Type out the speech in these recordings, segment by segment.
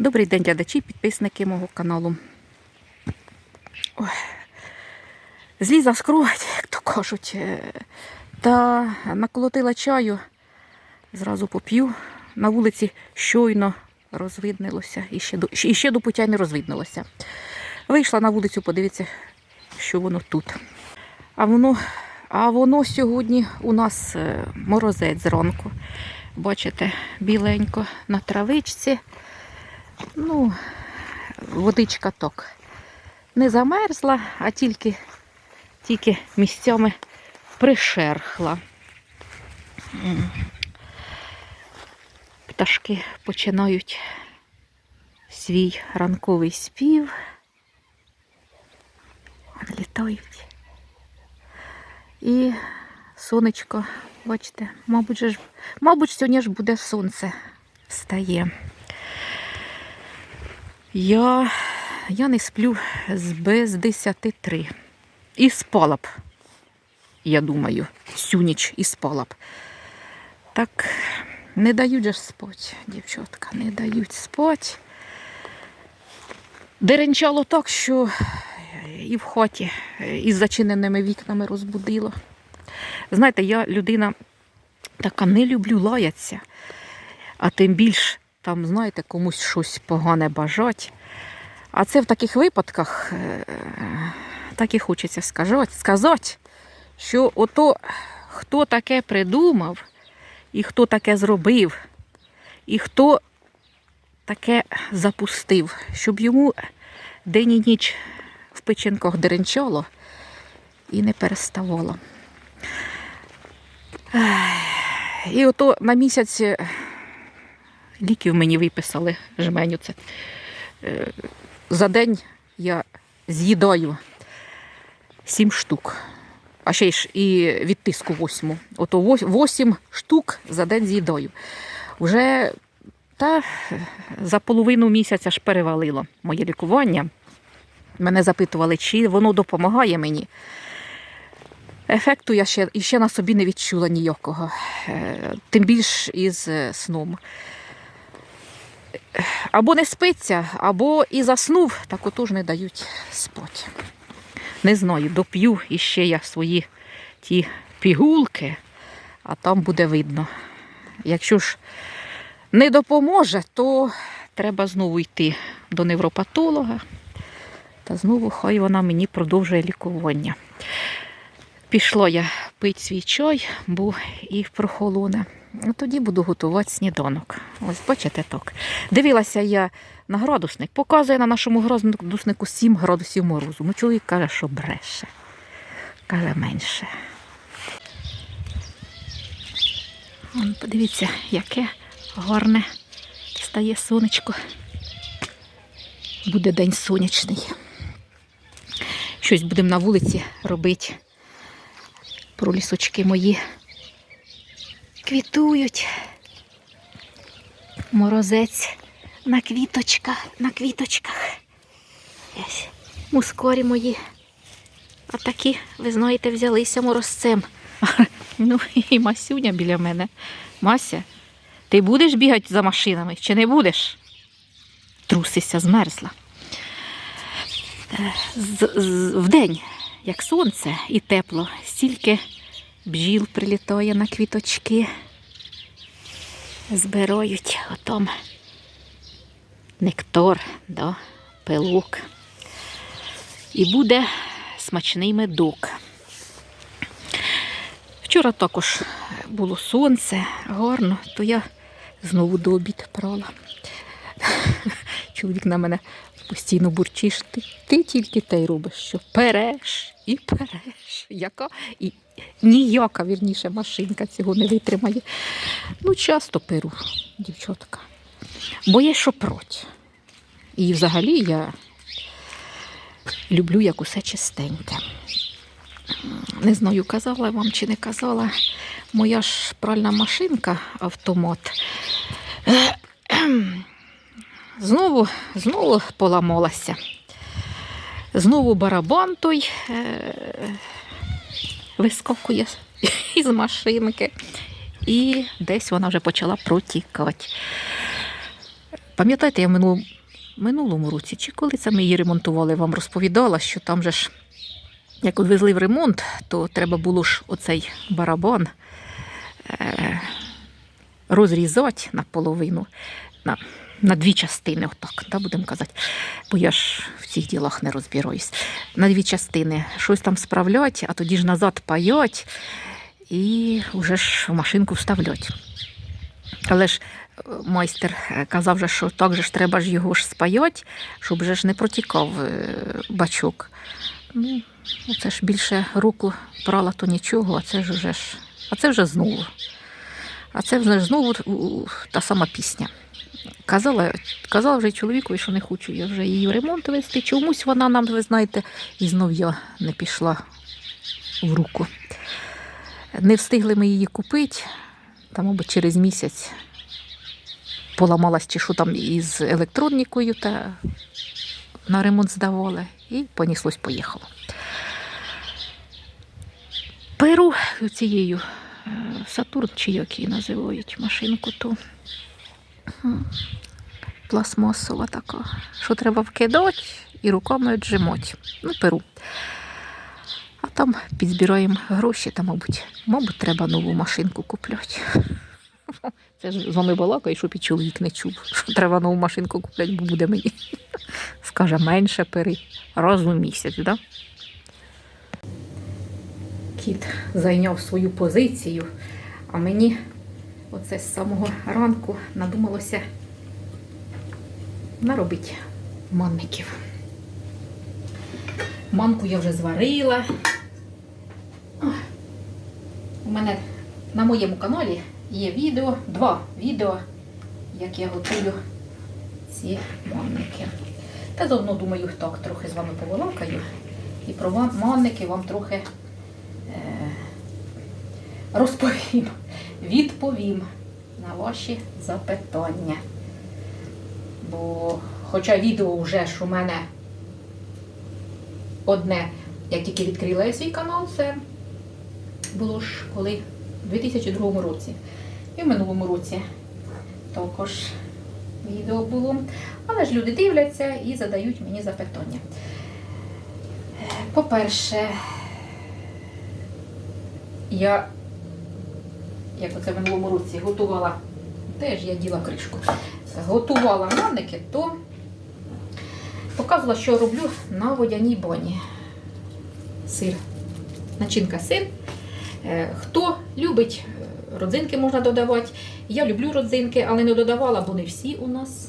Добрий день, глядачі, підписники мого каналу. Зліза з кровать, як то кажуть. е, Та наколотила чаю, зразу поп'ю. На вулиці щойно розвиднилося, і ще до, і ще до пуття не розвиднилося. Вийшла на вулицю, подивіться, що воно тут. А воно, а воно сьогодні у нас е, морозець зранку. Бачите, біленько на травичці. Ну, водичка так. Не замерзла, а тільки, тільки місцями пришерхла. Пташки починають свій ранковий спів. Літають. І сонечко, бачите, мабуть, ж, мабуть, сьогодні ж буде сонце встає. Я, я не сплю з без 10 І спала б, я думаю, всю ніч і спала б. Так не дають же спать, дівчатка, не дають спать. Деренчало так, що і в хаті із зачиненими вікнами розбудило. Знаєте, я людина така не люблю лаятися, а тим більш там, знаєте, комусь щось погане бажать. А це в таких випадках е, так і хочеться сказати, сказати, що ото хто таке придумав, і хто таке зробив, і хто таке запустив, щоб йому день і ніч в печінках деренчало і не переставало. І ото на місяць ліків мені виписали жменю. Це. Е, За день я з'їдаю сім штук. А ще ж і від тиску восьму. Ото восім штук за день з'їдаю. Вже та за половину місяця ж перевалило моє лікування. Мене запитували, чи воно допомагає мені. Ефекту я ще, ще на собі не відчула ніякого. Е, Тим більш із е, сном. Або не спиться, або і заснув, так отож не дають спати. Не знаю, доп'ю іще я свої ті пігулки, а там буде видно. Якщо ж не допоможе, то треба знову йти до невропатолога. Та знову хай вона мені продовжує лікування. Пішла я пити свій чай, бо і прохолоне. Ну, Тоді буду готувати сніданок. Ось бачите так. Дивилася я на градусник, показує на нашому градуснику 7 градусів морозу. Ну, чоловік каже, що бреше. Каже менше. Вон, подивіться, яке гарне стає сонечко. Буде день сонячний. Щось будемо на вулиці робити. Пролісочки мої квітують. Морозець на квіточках, на квіточках. Ось, Мускорі мої. А такі, ви знаєте, взялися морозцем. Ну і Масюня біля мене. Мася, ти будеш бігати за машинами чи не будеш? Трусися, змерзла. Е, З, з, вдень, як сонце і тепло, стільки бджіл прилітає на квіточки, збирають отом нектор, да, пилок. І буде смачний медок. Вчора також було сонце, гарно, то я знову до обід прала. Чоловік на мене постійно бурчиш, ти, ти тільки те й робиш, що переш і переш. Яка і ніяка, вірніше, машинка цього не витримає. Ну, часто перу, дівчатка. Бо є що проти. І взагалі я люблю, як усе чистеньке. Не знаю, казала вам чи не казала. Моя ж пральна машинка, автомат. Знову, знову поламалася. Знову барабан той е, вискокує із машинки. І десь вона вже почала протікати. Пам'ятаєте, я в минулому році, чи коли це ми її ремонтували, вам розповідала, що там же ж, як відвезли в ремонт, то треба було ж оцей барабан е, розрізати наполовину, на, на дві частини, отак, да, будемо казати. Бо я ж в цих ділах не розбираюсь. На дві частини щось там справлять, а тоді ж назад паять і вже ж в машинку вставлять. Але ж е, майстер е, казав, же, що так же ж треба ж його ж спаять, щоб вже ж не протікав е, бачок. Ну, це ж більше руку прала, то нічого, а це ж вже ж. А це вже знову. А це вже знову та сама пісня. Казала, казала вже чоловікові, що не хочу я вже її ремонт вести. Чомусь вона нам, ви знаєте, і знов я не пішла в руку. Не встигли ми її купити, там, мабуть, через місяць поламалась чи що там із електронікою та на ремонт здавали, і поніслось, поїхало. Перу цією е, Сатурн, чи як її називають машинку, м, пластмасова така, що треба вкидати і руками отжимати. Ну, перу. А там підзбираємо гроші, та, мабуть, мабуть, треба нову машинку купляти. Це ж з вами балакаю, щоб і чоловік не чув, що треба нову машинку купляти, бо буде мені. Скаже, менше пери раз у місяць, да? Кіт зайняв свою позицію, а мені оце з самого ранку надумалося наробити манників. Манку я вже зварила. У мене на моєму каналі є відео, два відео, як я готую ці манники. Та заодно, думаю, так, трохи з вами поволокаю. І про манники вам трохи е, розповім, відповім на ваші запитання. Бо, хоча відео вже ж у мене одне, я тільки відкрила свій канал, це було ж коли в 2002 році. І в минулому році також відео було. Але ж люди дивляться і задають мені запитання. Е, По-перше, я, як оце в минулому році, готувала, теж я діла кришку, готувала манники, то показувала, що роблю на водяній бані. Сир. Начинка сир. Е, Хто любить е, родзинки, можна додавати. Я люблю родзинки, але не додавала, бо не всі у нас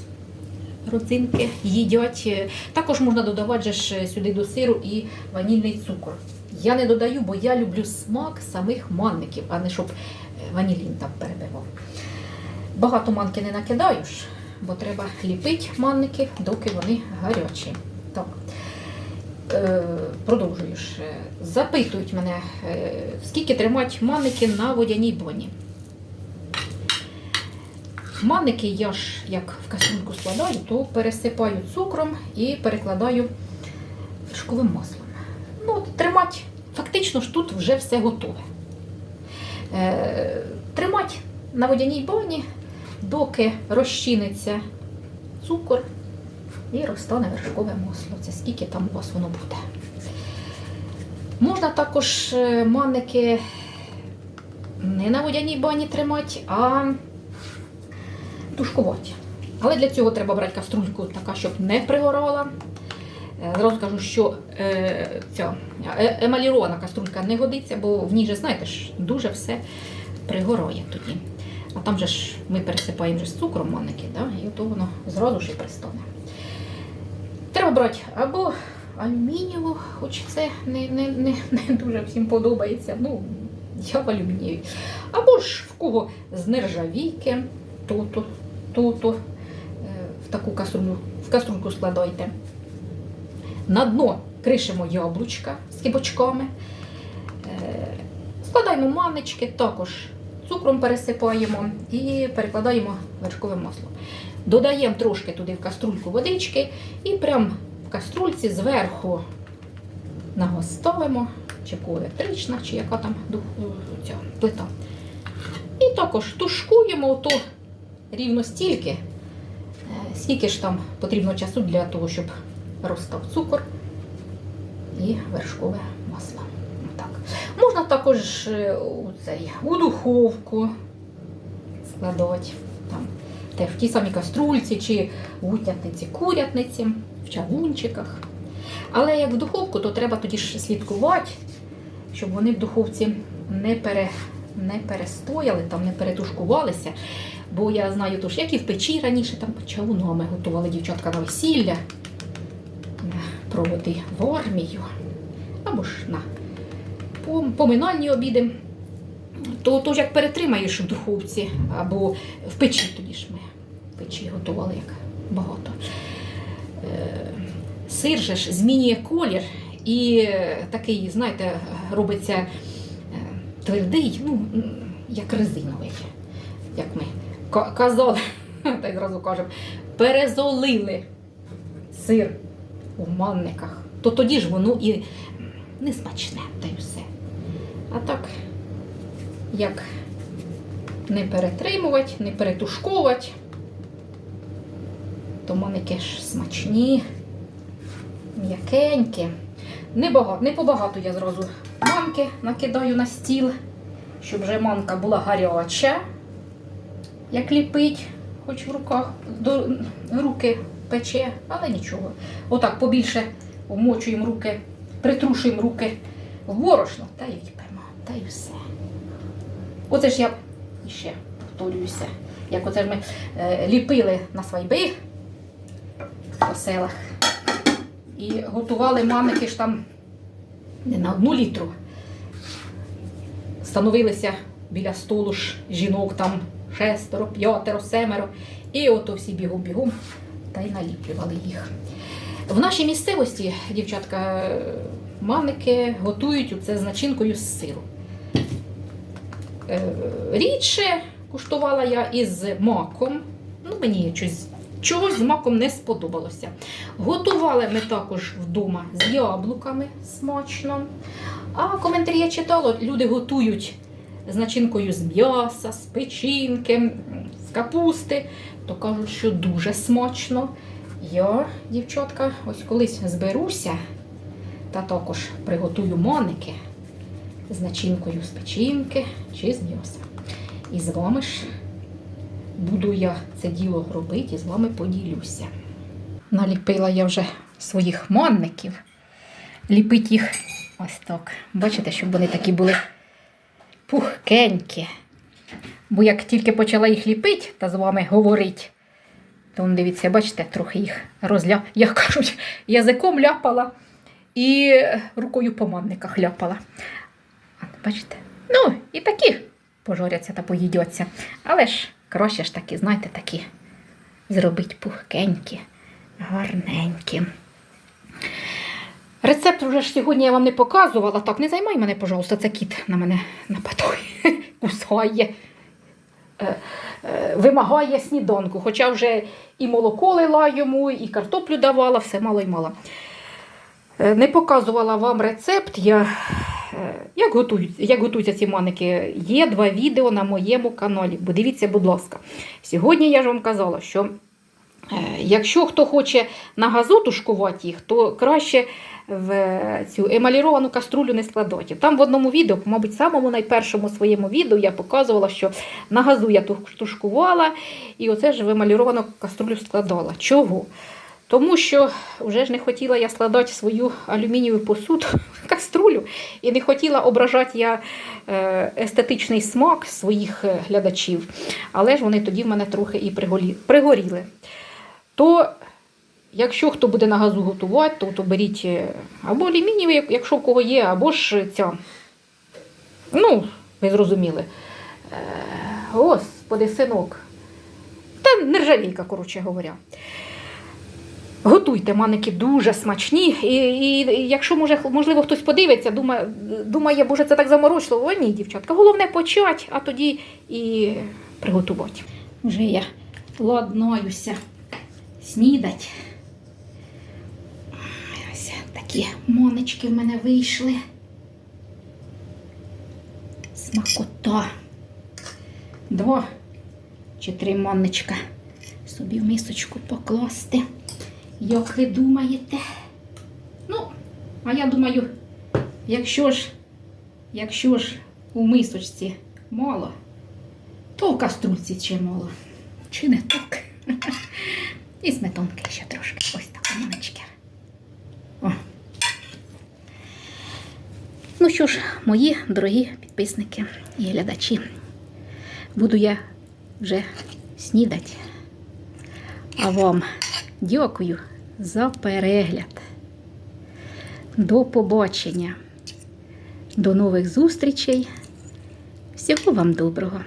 родзинки їдять. Е, Також можна додавати ж сюди до сиру і ванільний цукор. Я не додаю, бо я люблю смак самих манників, а не щоб ванілін там перебивав. Багато манки не накидаю бо треба ліпити манники, доки вони гарячі. Так. Е, продовжую. Е, Запитують мене, е, скільки тримати манники на водяній боні. Манники я ж як в кастрюльку складаю, то пересипаю цукром і перекладаю вершковим маслом. Ну, тримати, фактично ж тут вже все готове. Е, тримати на водяній бані, доки розчиниться цукор і розтане вершкове масло. Це скільки там у вас воно буде. Можна також е, манники не на водяній бані тримати, а тушкувати. Але для цього треба брати каструльку така, щоб не пригорала. Е, Зразу кажу, що е, ця е- емалірована каструлька не годиться, бо в ній же, знаєте ж, дуже все пригорає тоді. А там же ж ми пересипаємо вже з цукром манники, да? і то воно зразу ж і пристане. Треба брати або алюмінієву, хоч це не, не, не, не дуже всім подобається. Ну, я в алюмінієві. Або ж в кого з нержавійки, то, то, то, то е, в таку каструлю, в каструльку складайте. На дно кришимо яблучка з кибочками. Е, Складаємо маннички, також цукром пересипаємо і перекладаємо вершкове масло. Додаємо трошки туди в каструльку водички і прям в каструльці зверху на газ ставимо, чи електрична, чи яка там ця плита. І також тушкуємо то рівно стільки, Е, Скільки ж там потрібно часу для того, щоб розстав цукор і вершкове масло. Так. Можна також е, у, цей, у духовку складати. Там, теж в тій самій каструльці чи гутятниці, курятниці, в чавунчиках. Але як в духовку, то треба тоді ж слідкувати, щоб вони в духовці не, пере, не перестояли, там, не перетушкувалися. Бо я знаю, тож, як і в печі раніше там чавунами готували дівчатка на весілля, проводи в армію, або ж на поминальні обіди. То, то ж як перетримаєш в духовці або в печі, тоді ж ми в печі готували як багато. Е, Сир же ж змінює колір і е, такий, знаєте, робиться е, твердий, ну, як резиновий, як ми казали, та й зразу кажемо, перезолили сир у манниках, то тоді ж воно і не смачне, та й все. А так, як не перетримувати, не перетушковувати, то маники ж смачні, м'якенькі. Небагато, не побагато я зразу манки накидаю на стіл, щоб вже манка була гаряча, як ліпить, хоч в руках до руки пече, але нічого. Отак побільше вмочуємо руки, притрушуємо руки в борошно та й ліпимо, та й все. Оце ж я ще повторююся, як оце ж ми е, ліпили на свайби по селах. І готували маники ж там не на одну літру. Становилися біля столу ж жінок там шестеро, п'ятеро, семеро. І ото всі бігом-бігом та й наліплювали їх. В нашій місцевості, дівчатка, маники готують оце з начинкою з сиру. Е, Рідше куштувала я із маком. Ну, мені щось, чогось з маком не сподобалося. Готували ми також вдома з яблуками смачно. А коментарі я читала, люди готують з начинкою з м'яса, з печінки, капусти, то кажуть, що дуже смачно. Я, дівчатка, ось колись зберуся та також приготую маники з начинкою з печінки чи з м'яса. І з вами ж буду я це діло робити і з вами поділюся. Наліпила я вже своїх манників. Ліпить їх ось так. Бачите, щоб вони такі були пухкенькі. Бо як тільки почала їх ліпити та з вами говорити, то дивіться, бачите, трохи їх розля... як кажуть, язиком ляпала і рукою по манниках ляпала. Бачите? Ну, і такі пожоряться та поїдяться. Але ж краще ж такі, знаєте, такі зробить пухкенькі, гарненькі. Рецепт вже ж сьогодні я вам не показувала. Так, не займай мене, пожалуйста, це кіт на мене нападає, кусає. Е, е, Вимагає сніданку, хоча вже і молоко лила йому, і картоплю давала, все мало й мало. Е, Не показувала вам рецепт, я, як, готують, як готуються ці маники. Є два відео на моєму каналі. Подивіться, будь ласка. Сьогодні я ж вам казала, що якщо хто хоче на газу тушкувати їх, то краще в цю емаліровану каструлю не складати. Там в одному відео, мабуть, самому найпершому своєму відео я показувала, що на газу я тушкувала, і оце ж в емаліровану каструлю складала. Чого? Тому що вже ж не хотіла я складати свою алюмінієву посуду каструлю, і не хотіла ображати я е, естетичний смак своїх е, глядачів. Але ж вони тоді в мене трохи і пригоріли. То, якщо хто буде на газу готувати, то, то беріть е, або алюмінієвий, якщо в кого є, або ж ця. Ну, ви зрозуміли. Е, господи, синок. Та нержавійка, коротше говоря. Готуйте маники дуже смачні. І, і, якщо може, можливо хтось подивиться, думає, думає, боже, це так заморочливо. О, ні, дівчатка. Головне почати, а тоді і приготувати. Вже я ладнаюся снідать. Ось такі монечки в мене вийшли. Смакота. Два чи три монничка собі в мисочку покласти. Як ви думаєте? Ну, а я думаю, якщо ж, якщо ж у мисочці мало, то в каструльці чимало. Чи не так? І сметанки ще трошки. Ось так, маночки. Ну що ж, мої дорогі підписники і глядачі, буду я вже снідати. А вам дякую за перегляд. До побачення. До нових зустрічей. Всього вам доброго.